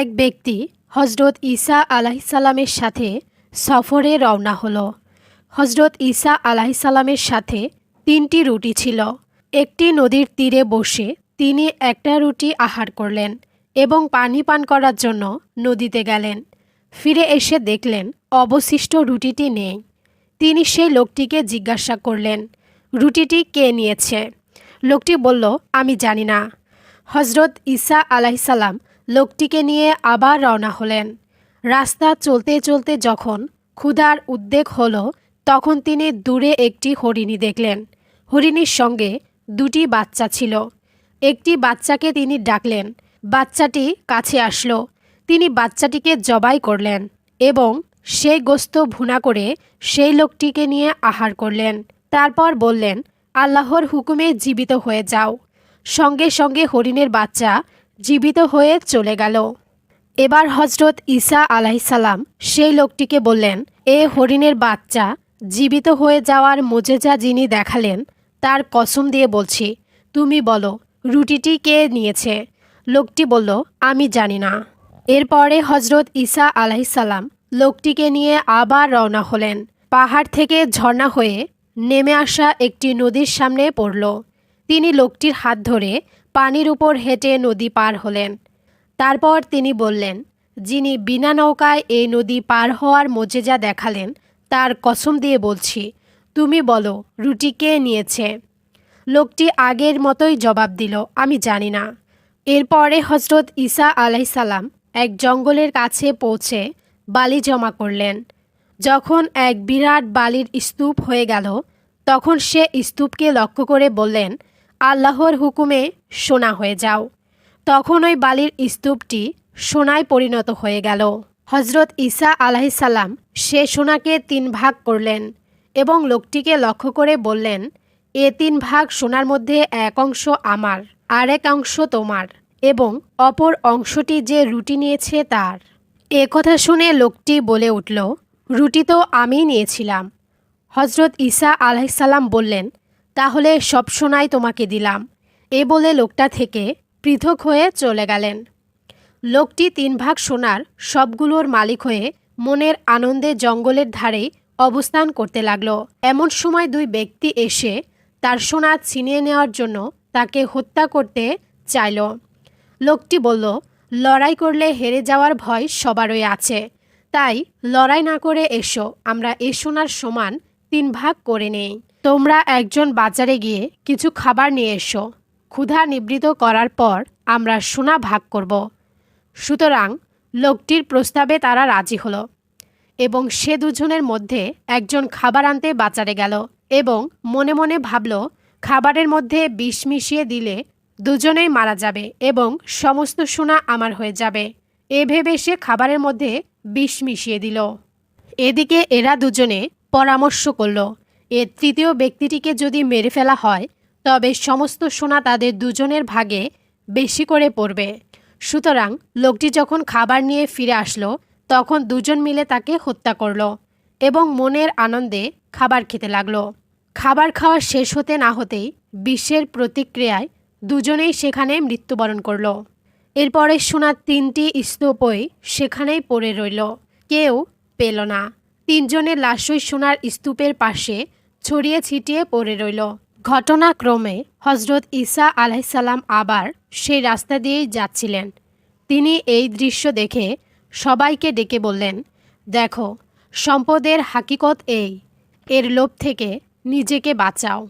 এক ব্যক্তি হজরত ঈসা আলাহিসাল্লামের সাথে সফরে রওনা হলো। হজরত ঈসা আলাহিসাল্লামের সাথে তিনটি রুটি ছিল। একটি নদীর তীরে বসে তিনি একটা রুটি আহার করলেন এবং পানি পান করার জন্য নদীতে গেলেন। ফিরে এসে দেখলেন অবশিষ্ট রুটিটি নেই। তিনি সেই লোকটিকে জিজ্ঞাসা করলেন, রুটিটি কে নিয়েছে? লোকটি বলল, আমি জানি না। হজরত ঈসা আলাইসাল্লাম লোকটিকে নিয়ে আবার রওনা হলেন। রাস্তা চলতে চলতে যখন ক্ষুধার উদ্বেগ হল, তখন তিনি দূরে একটি হরিণী দেখলেন। হরিণীর সঙ্গে দুটি বাচ্চা ছিল। একটি বাচ্চাকে তিনি ডাকলেন। বাচ্চাটি কাছে আসলো। তিনি বাচ্চাটিকে জবাই করলেন এবং সেই গোস্ত ভুনা করে সেই লোকটিকে নিয়ে আহার করলেন। তারপর বললেন, আল্লাহর হুকুমে জীবিত হয়ে যাও। সঙ্গে সঙ্গে হরিণের বাচ্চা জীবিত হয়ে চলে গেল। এবার হজরত ঈসা আলাইসাল্লাম সেই লোকটিকে বললেন, এ হরিণের বাচ্চা, জীবিত হয়ে যাওয়ার মোজেজা যিনি দেখালেন, তার কসম দিয়ে বলছি, তুমি বলো, রুটিটি কে নিয়েছে? লোকটি বলল, আমি জানি না। এরপরে হজরত ঈসা আলাইসাল্লাম লোকটিকে নিয়ে আবার রওনা হলেন। পাহাড় থেকে ঝর্ণা হয়ে নেমে আসা একটি নদীর সামনে পড়ল। তিনি লোকটির হাত ধরে পানির উপর হেঁটে নদী পার হলেন। তারপর তিনি বললেন, যিনি বিনা নৌকায় এই নদী পার হওয়ার মজেজা দেখালেন, তার কসম দিয়ে বলছি, তুমি বলো, রুটি কে নিয়েছে? লোকটি আগের মতোই জবাব দিল, আমি জানি না। এরপরে হজরত ঈসা আলাইসাল্লাম এক জঙ্গলের কাছে পৌঁছে বালি জমা করলেন। যখন এক বিরাট বালির স্তূপ হয়ে গেল, তখন সে স্তূপকে লক্ষ্য করে বললেন আল্লাহর হুকুমে সোনা হয়ে যাও। তখন ওই বালির স্তূপটি সোনায় পরিণত হয়ে গেল। হজরত ঈসা আলাহিসাল্লাম সে সোনাকে তিন ভাগ করলেন এবং লোকটিকে লক্ষ্য করে বললেন, এ তিন ভাগ সোনার মধ্যে এক অংশ আমার, আর এক অংশ তোমার এবং অপর অংশটি যে রুটি নিয়েছে তার। এ কথা শুনে লোকটি বলে উঠল, রুটি তো আমিই নিয়েছিলাম। হজরত ঈসা আলাইসাল্লাম বললেন তাহলে সব সোনাই তোমাকে দিলাম। এ বলে লোকটা থেকে পৃথক হয়ে চলে গেলেন। লোকটি তিন ভাগ সোনার সবগুলোর মালিক হয়ে মনের আনন্দে জঙ্গলের ধারে অবস্থান করতে লাগল। এমন সময় দুই ব্যক্তি এসে তার সোনা ছিনিয়ে নেওয়ার জন্য তাকে হত্যা করতে চাইল। লোকটি বলল, লড়াই করলে হেরে যাওয়ার ভয় সবারই আছে। তাই লড়াই না করে এসো, আমরা এ সোনার সমান তিন ভাগ করে নেই। তোমরা একজন বাজারে গিয়ে কিছু খাবার নিয়ে এসো। ক্ষুধা নিবৃত করার পর আমরা সোনা ভাগ করব। সুতরাং লোকটির প্রস্তাবে তারা রাজি হলো এবং সে দুজনের মধ্যে একজন খাবার আনতে বাজারে গেল এবং মনে মনে ভাবল, খাবারের মধ্যে বিষ মিশিয়ে দিলে দুজনেই মারা যাবে এবং সমস্ত সোনা আমার হয়ে যাবে। এ ভেবে সে খাবারের মধ্যে বিষ মিশিয়ে দিল। এদিকে এরা দুজনে পরামর্শ করল, এ তৃতীয় ব্যক্তিটিকে যদি মেরে ফেলা হয়, তবে সমস্ত সোনা তাদের দুজনের ভাগে বেশি করে পড়বে। সুতরাং লোকটি যখন খাবার নিয়ে ফিরে আসলো, তখন দুজন মিলে তাকে হত্যা করল এবং মনের আনন্দে খাবার খেতে লাগল। খাবার খাওয়া শেষ হতে না হতেই বিশ্বের প্রতিক্রিয়ায় দুজনেই সেখানে মৃত্যুবরণ করল। এরপরে সোনার তিনটি স্তূপই সেখানেই পড়ে রইল। কেউ পেল না। তিনজনের লাশই সোনার স্তূপের পাশে ছড়িয়ে ছিটিয়ে পড়ে রইল। ঘটনাক্রমে হজরত ঈসা আলাইসাল্লাম আবার সেই রাস্তা দিয়েই যাচ্ছিলেন। তিনি এই দৃশ্য দেখে সবাইকে ডেকে বললেন, দেখো, সম্পদের হাকিকত এই। এর লোভ থেকে নিজেকে বাঁচাও।